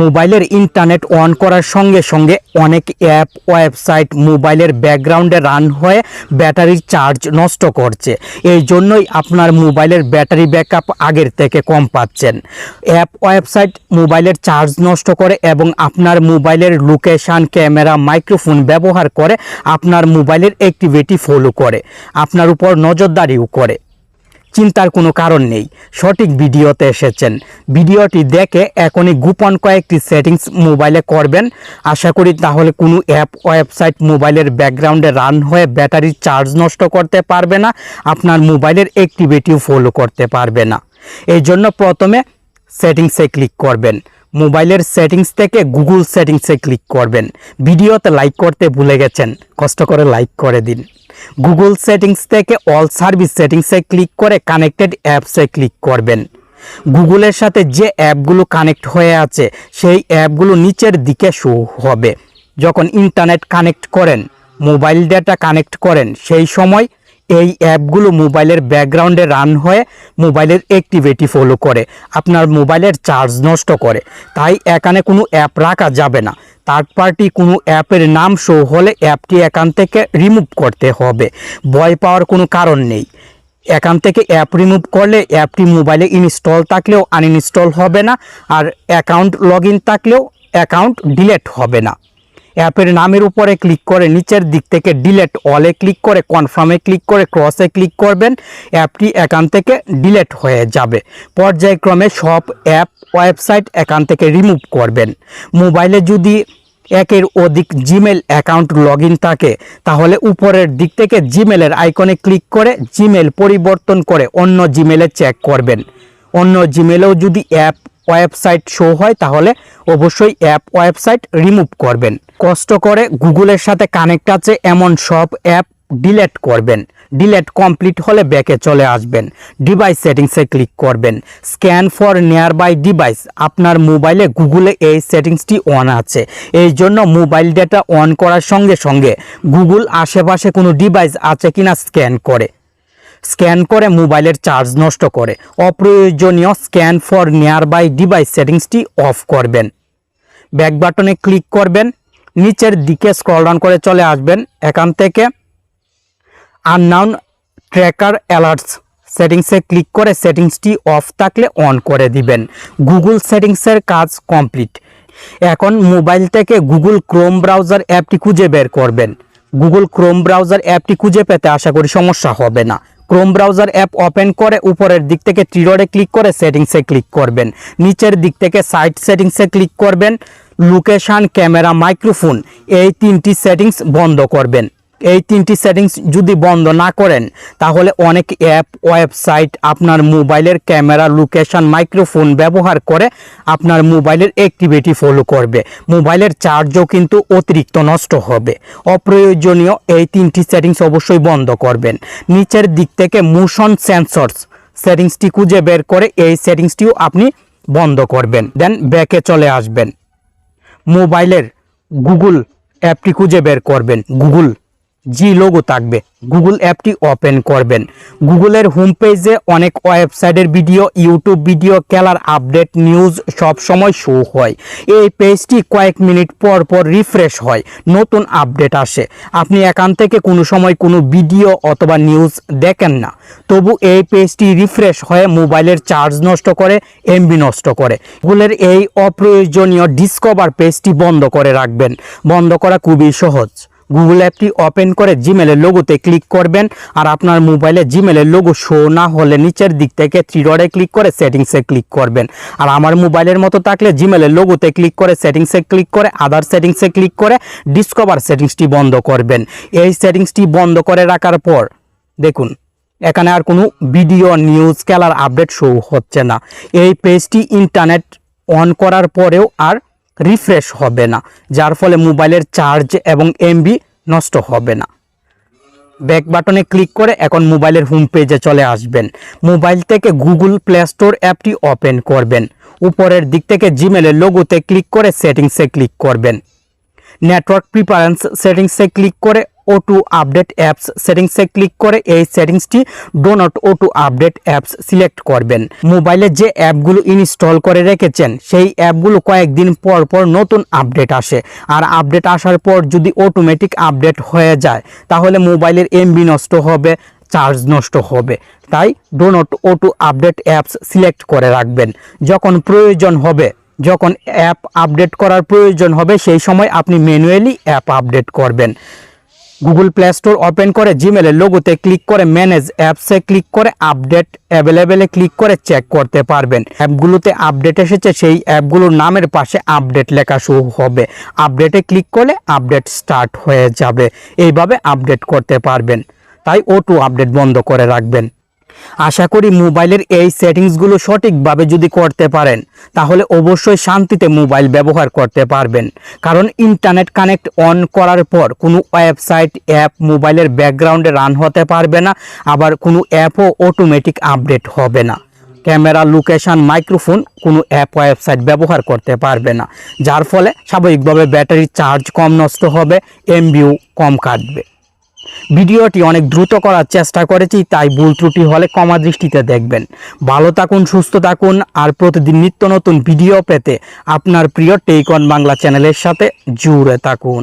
মোবাইলের internet on করার সঙ্গে সঙ্গে অনেক অ্যাপ, ওয়েবসাইট, মোবাইলের ব্যাকগ্রাউন্ডে রান হয়ে ব্যাটারির চার্জ নষ্ট করছে। এই জন্যই আপনার মোবাইলের ব্যাটারি ব্যাকআপ আগের থেকে কম পাচ্ছেন। অ্যাপ, ওয়েবসাইট, মোবাইলের চার্জ নষ্ট করে এবং আপনার মোবাইলের লোকেশান, ক্যামেরা, মাইক্রোফোন ব্যবহার করে আপনার মোবাইলের অ্যাক্টিভিটি ফলো করে। আপনার উপর নজরদারিও করে। চিন্তার কোনো কারণ নেই। সঠিক ভিডিওতে এসেছেন। ভিডিওটি দেখে এখনই গোপন কয়েকটি সেটিংস মোবাইলে করবেন। আশা করি তাহলে কোনো অ্যাপ, ওয়েবসাইট মোবাইলের ব্যাকগ্রাউন্ডে রান হয়ে ব্যাটারির চার্জ নষ্ট করতে পারবে না, আপনার মোবাইলের অ্যাক্টিভিটিও ফলো করতে পারবে না। এই জন্য প্রথমে সেটিংসে ক্লিক করবেন। মোবাইলের সেটিংস থেকে গুগল সেটিংসে ক্লিক করবেন। ভিডিওতে লাইক করতে ভুলে গেছেন, কষ্ট করে লাইক করে দিন। গুগল সেটিংস থেকে অল সার্ভিস সেটিংসে ক্লিক করে কানেক্টেড অ্যাপসে ক্লিক করবেন। গুগলের সাথে যে অ্যাপগুলো কানেক্ট হয়ে আছে, সেই অ্যাপগুলো নিচের দিকে শো হবে। যখন ইন্টারনেট কানেক্ট করেন মোবাইল ডেটা কানেক্ট করেন, সেই সময় এই অ্যাপগুলো মোবাইলের ব্যাকগ্রাউন্ডে রান হয়ে মোবাইলের অ্যাক্টিভিটি ফলো করে। আপনার মোবাইলের চার্জ নষ্ট করে। তাই এখানে কোনো অ্যাপ রাখা যাবে না। থার্ড পার্টি কোনো অ্যাপের নাম শো হলে অ্যাপটি এখান থেকে রিমুভ করতে হবে। ভয় পাওয়ার কোনো কারণ নেই। এখান থেকে অ্যাপ রিমুভ করলে অ্যাপটি মোবাইলে ইনস্টল থাকলেও আনইনস্টল হবে না আর অ্যাকাউন্ট লগ থাকলেও অ্যাকাউন্ট ডিলেট হবে না। অ্যাপের নামের উপরে ক্লিক করে নিচের দিক থেকে ডিলেট অলে ক্লিক করে কনফার্মে ক্লিক করে ক্রসে ক্লিক করবেন, অ্যাপটি এখান থেকে ডিলেট হয়ে যাবে। পর্যায়ক্রমে সব অ্যাপ ওয়েবসাইট এখান থেকে রিমুভ করবেন। মোবাইলে যদি একের অধিক জিমেল অ্যাকাউন্ট লগ থাকে, তাহলে উপরের দিক থেকে জিমেলের আইকনে ক্লিক করে জিমেল পরিবর্তন করে অন্য জিমেলে চেক করবেন। অন্য জিমেলেও যদি অ্যাপ ওয়েবসাইট শো হয়, তাহলে অবশ্যই অ্যাপ ওয়েবসাইট রিমুভ করবেন। কষ্ট করে গুগলের সাথে কানেক্ট আছে, এমন সব অ্যাপ ডিলেট করবেন। ডিলেট কমপ্লিট হলে ব্যাকে চলে আসবেন। ডিভাইস সেটিংসে ক্লিক করবেন। Scan for nearby device আপনার মোবাইলে গুগলে এই সেটিংসটি অন আছে। এই জন্য মোবাইল ডেটা অন করার সঙ্গে সঙ্গে গুগল আশেপাশে কোনো ডিভাইস আছে কিনা স্ক্যান করে। স্ক্যান করে মোবাইলের চার্জ নষ্ট করে। অপ্রয়োজনীয় scan for nearby device সেটিংসটি অফ করবেন। ব্যাক বাটনে ক্লিক করবেন। নিচের দিকে স্ক্রল ডাউন করে চলে আসবেন। এখান থেকে আননাউন ট্র্যাকার অ্যালার্টস সেটিংসে ক্লিক করে সেটিংসটি অফ থাকলে অন করে দিবেন। গুগল সেটিংসের কাজ কমপ্লিট এখন মোবাইল থেকে গুগল ক্রোম ব্রাউজার অ্যাপটি খুঁজে বের করবেন। গুগল ক্রোম ব্রাউজার অ্যাপটি খুঁজে পেতে আশা করি সমস্যা হবে না। ক্রোম ব্রাউজার অ্যাপ ওপেন করে, উপরের দিক থেকে ত্রিরোডে ক্লিক করে সেটিংসে ক্লিক করবেন। নিচের দিক থেকে সাইট সেটিংসে ক্লিক করবেন। লোকেশান ক্যামেরা মাইক্রোফোন এই তিনটি সেটিংস বন্ধ করবেন। এই তিনটি সেটিংস যদি বন্ধ না করেন, তাহলে অনেক অ্যাপ ওয়েবসাইট আপনার মোবাইলের ক্যামেরা লোকেশন মাইক্রোফোন ব্যবহার করে আপনার মোবাইলের অ্যাক্টিভিটি ফলো করবে। মোবাইলের চার্জও কিন্তু অতিরিক্ত নষ্ট হবে। অপ্রয়োজনীয় এই তিনটি সেটিংস অবশ্যই বন্ধ করবেন। নিচের দিক থেকে মোশন সেন্সরস সেটিংসটি খুঁজে বের করে এই সেটিংসটিও আপনি বন্ধ করবেন। দেন ব্যাকে চলে আসবেন। মোবাইলের গুগল অ্যাপটি খুঁজে বের করবেন। গুগল জি লোগো থাকবে। গুগল অ্যাপটি ওপেন করবেন। গুগলের হোম পেজে অনেক ওয়েবসাইটের ভিডিও ইউটিউব ভিডিও খেলার আপডেট নিউজ সব সময় শো হয়। এই পেজটি কয়েক মিনিট পর পর রিফ্রেশ হয়, নতুন আপডেট আসে। আপনি এখান থেকে কোনো সময় কোনো ভিডিও অথবা নিউজ দেখেন না। তবু এই পেজটি রিফ্রেশ হয়ে মোবাইলের চার্জ নষ্ট করে এমবি নষ্ট করে। গুগলের এই অপ্রয়োজনীয় ডিসকভার পেজটি বন্ধ করে রাখবেন। বন্ধ করা খুবই সহজ। গুগল অ্যাপটি ওপেন করে জিমেলের লোগোতে ক্লিক করবেন আর আপনার মোবাইলে জিমেলের লোগো শো না হলে নিচের দিক থেকে থ্রি ডটে ক্লিক করে সেটিংসে ক্লিক করবেন। আর আমার মোবাইলের মতো থাকলে জিমেলের লোগোতে ক্লিক করে সেটিংসে ক্লিক করে আদার সেটিংসে ক্লিক করে ডিসকভার সেটিংসটি বন্ধ করবেন। এই সেটিংসটি বন্ধ করে রাখার পর দেখুন, এখানে আর কোনো ভিডিও নিউজ খেলার আপডেট শো হচ্ছে না। এই পেজটি ইন্টারনেট অন করার পরেও আর রিফ্রেশ হবে না, যার ফলে মোবাইলের চার্জ এবং এমবি নষ্ট হবে না। ব্যাক বাটনে ক্লিক করে এখন মোবাইলের হোম পেজে চলে আসবেন। মোবাইল থেকে গুগল প্লে স্টোর অ্যাপটি ওপেন করবেন। উপরের দিক থেকে জিমেলের লোগোতে ক্লিক করে সেটিংসে ক্লিক করবেন। নেটওয়ার্ক প্রিপারেন্স সেটিংসে ক্লিক করে ও টু আপডেট অ্যাপস সেটিংসে ক্লিক করে এই সেটিংসটি do not auto update apps select করবেন। মোবাইলে যে অ্যাপগুলো ইনস্টল করে রেখেছেন, সেই অ্যাপগুলো কয়েকদিন পর পর নতুন আপডেট আসে। আর আপডেট আসার পর যদি অটোমেটিক আপডেট হয়ে যায়, তাহলে মোবাইলের এমবি নষ্ট হবে চার্জ নষ্ট হবে। তাই do not auto update apps select করে রাখবেন। যখন প্রয়োজন হবে, যখন অ্যাপ আপডেট করার প্রয়োজন হবে, সেই সময় আপনি ম্যানুয়ালি অ্যাপ আপডেট করবেন। গুগল প্লে স্টোর ওপেন করে জিমেলের লোগোতে ক্লিক করে ম্যানেজ অ্যাপসে ক্লিক করে আপডেট অ্যাভেলেবেলে ক্লিক করে চেক করতে পারবেন। অ্যাপগুলোতে আপডেট এসেছে, সেই অ্যাপগুলোর নামের পাশে আপডেট লেখা শুরু হবে। আপডেটে ক্লিক করলে আপডেট স্টার্ট হয়ে যাবে। এইভাবে আপডেট করতে পারবেন। তাই ও টু আপডেট বন্ধ করে রাখবেন। আশা করি মোবাইলের এই সেটিংসগুলো সঠিকভাবে যদি করতে পারেন, তাহলে অবশ্যই শান্তিতে মোবাইল ব্যবহার করতে পারবেন। কারণ ইন্টারনেট কানেক্ট অন করার পর কোনো ওয়েবসাইট, অ্যাপ মোবাইলের ব্যাকগ্রাউন্ডে রান হতে পারবে না, আবার কোনো অ্যাপও অটোমেটিক আপডেট হবে না। ক্যামেরা, লোকেশন, মাইক্রোফোন কোনো অ্যাপ, ওয়েবসাইট ব্যবহার করতে পারবে না। যার ফলে স্বাভাবিকভাবে ব্যাটারি চার্জ কম নষ্ট হবে, এমবিও কম কাটবে। ভিডিওটি অনেক দ্রুত করার চেষ্টা করেছি, তাই ভুল ত্রুটি হলে কমা দৃষ্টিতে দেখবেন। ভালো থাকুন, সুস্থ থাকুন, আর প্রতিদিন নিত্য নতুন ভিডিও পেতে আপনার প্রিয় টেইকন বাংলা চ্যানেলের সাথে জুড়ে থাকুন।